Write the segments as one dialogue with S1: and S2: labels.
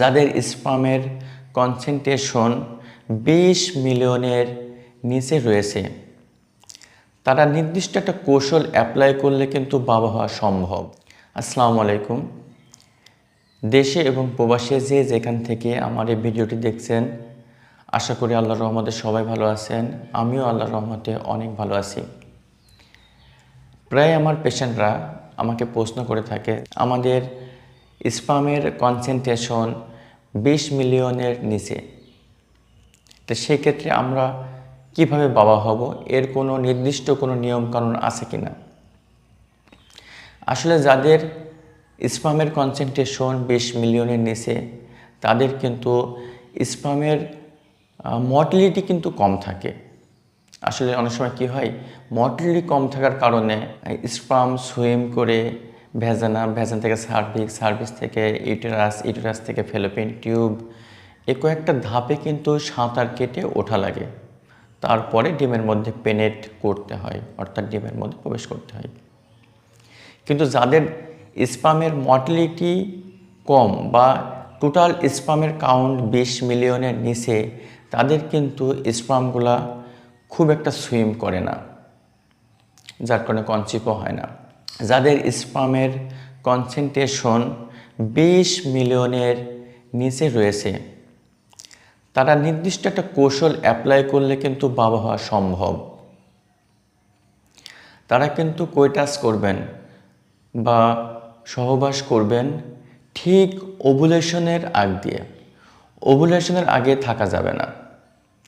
S1: যাদের স্পামের কনসেন্ট্রেশন বিশ মিলিয়নের নিচে রয়েছে, তারা নির্দিষ্ট একটা কৌশল অ্যাপ্লাই করলে কিন্তু বাবা হওয়া সম্ভব। আসসালামু আলাইকুম। দেশে এবং প্রবাসে যে যেখান থেকে আমার এই ভিডিওটি দেখছেন, আশা করি আল্লাহর রহমতে সবাই ভালো আছেন, আমিও আল্লাহর রহমতে অনেক ভালো আছি। প্রায় আমার পেশেন্টরা আমাকে প্রশ্ন করে থাকে, আমাদের স্পামের কনসেন্ট্রেশন বিশ মিলিয়নের নিচে। তো সেক্ষেত্রে আমরা কীভাবে বাবা হব? এর কোনো নির্দিষ্ট কোনো নিয়মকানুন আছে কি না আসলে যাদের স্পামের কনসেন্ট্রেশন বিশ মিলিয়নের নিচে, তাদের কিন্তু স্পামের মর্টিলিটি কিন্তু কম থাকে। আসলে অনেক সময় কী হয়? মর্টিলিটি কম থাকার কারণে স্পাম সুইম করে ভেজানা ভেজান থেকে সার্ভিক, সার্ভিস থেকে ইউটেরাস ইউটেরাস থেকে ফেলোপিন টিউব, এ কয়েকটা ধাপে কিন্তু সাঁতার কেটে ওঠা লাগে। তারপরে ডিমের মধ্যে পেনেট করতে হয়, অর্থাৎ ডিমের মধ্যে প্রবেশ করতে হয়। কিন্তু যাদের স্পামের মর্টিলিটি কম বা টোটাল স্পামের কাউন্ট বিশ মিলিয়নের নিচে, তাদের কিন্তু স্পামগুলা খুব একটা সুইম করে না, যার কারণে কনসিপও হয় না। যাদের স্পামের কনসেন্ট্রেশন বিশ মিলিয়নের নিচে রয়েছে, তারা নির্দিষ্ট একটা কৌশল অ্যাপ্লাই করলে কিন্তু বাবা হওয়া সম্ভব। তারা কিন্তু কৈটাস করবেন বা সহবাস করবেন ঠিক ওভুলেশনের আগ দিয়ে। ওভুলেশনের আগে থাকা যাবে না।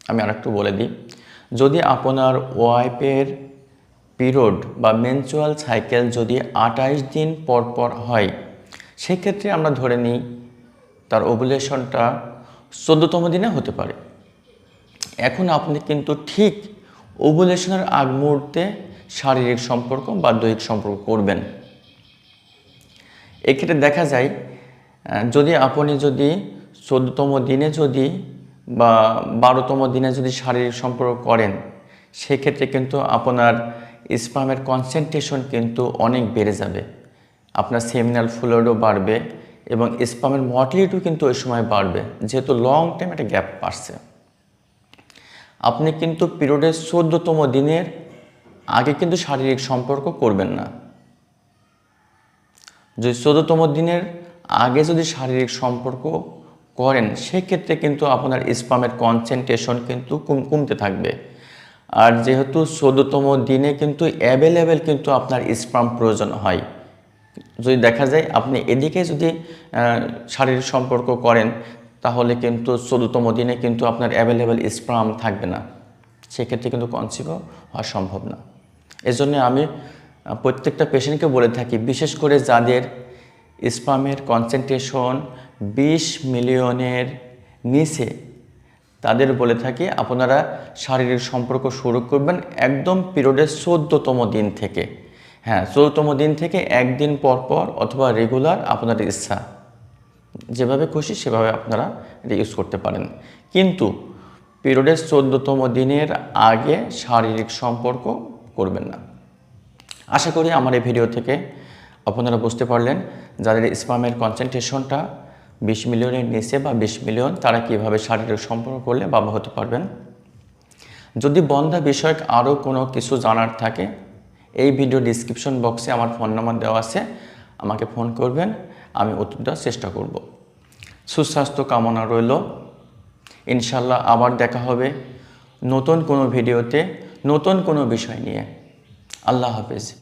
S1: আমি আরেকটু বলে দিই, যদি আপনার ওয়াইফের পিরিয়ড বা মেনচুয়াল সাইকেল যদি আঠাইশ দিন পর পর হয়, সেক্ষেত্রে আমরা ধরে নিই তার ওভুলেশনটা চোদ্দতম দিনে হতে পারে। এখন আপনি কিন্তু ঠিক ওভুলেশনের আগ মুহূর্তে শারীরিক সম্পর্ক বা দৈহিক সম্পর্ক করবেন। এক্ষেত্রে দেখা যায় যদি আপনি যদি চোদ্দতম দিনে যদি বা বারোতম দিনে যদি শারীরিক সম্পর্ক করেন, সেক্ষেত্রে কিন্তু আপনার স্পামের কনসেন্ট্রেশন কিন্তু অনেক বেড়ে যাবে। আপনার সেমিনাল ফ্লুইডও বাড়বে এবং স্পামের মর্টিলিটিও কিন্তু ওই সময় বাড়বে, যেহেতু লং টাইম একটা গ্যাপ পাচ্ছে আপনি কিন্তু পিরিয়ডের চোদ্দতম দিনের আগে কিন্তু শারীরিক সম্পর্ক করবেন না। যদি চোদ্দতম দিনের আগে যদি শারীরিক সম্পর্ক করেন, সেক্ষেত্রে কিন্তু আপনার স্পামের কনসেন্ট্রেশন কিন্তু কমতে থাকবে। আর যেহেতু চোদ্দতম দিনে কিন্তু অ্যাভেলেবেল কিন্তু আপনার স্পাম প্রয়োজন হয়। যদি দেখা যায় আপনি এদিকে যদি শারীরিক সম্পর্ক করেন, তাহলে কিন্তু চোদ্দতম দিনে কিন্তু আপনার অ্যাভেলেবেল স্পাম থাকবে না। সেক্ষেত্রে কিন্তু কনসিভও হওয়া সম্ভব না। এজন্য আমি প্রত্যেকটা পেশেন্টকে বলে থাকি, বিশেষ করে যাদের স্পামের কনসেন্ট্রেশন বিশ মিলিয়নের নিচে তাদের বলে থাকি, আপনারা শারীরিক সম্পর্ক শুরু করবেন একদম পিরিয়ডের চোদ্দতম দিন থেকে। হ্যাঁ চোদ্দতম দিন থেকে একদিন পর পর অথবা রেগুলার আপনার ইচ্ছা, যেভাবে খুশি সেভাবে আপনারা এটা ইউজ করতে পারেন। কিন্তু পিরিয়ডের চোদ্দতম দিনের আগে শারীরিক সম্পর্ক করবেন না। আশা করি আমার এই ভিডিও থেকে আপনারা বুঝতে পারলেন। যাদের স্পামের কনসেন্ট্রেশনটা বিশ মিলিয়নের নিচে বা বিশ মিলিয়ন তারা কীভাবে শারীরিক সম্পর্ক করলে বাবা হতে পারবেন? যদি বন্ধা বিষয়ক আরও কোনো কিছু জানার থাকে, এই ভিডিও ডিসক্রিপশন বক্সে আমার ফোন নাম্বার দেওয়া আছে, আমাকে ফোন করবেন, আমি উত্তর দেওয়ার চেষ্টা করব। সুস্বাস্থ্য কামনা রইল। ইনশাল্লাহ আবার দেখা হবে নতুন কোনো ভিডিওতে, নতুন কোনো বিষয় নিয়ে। আল্লাহ হাফেজ।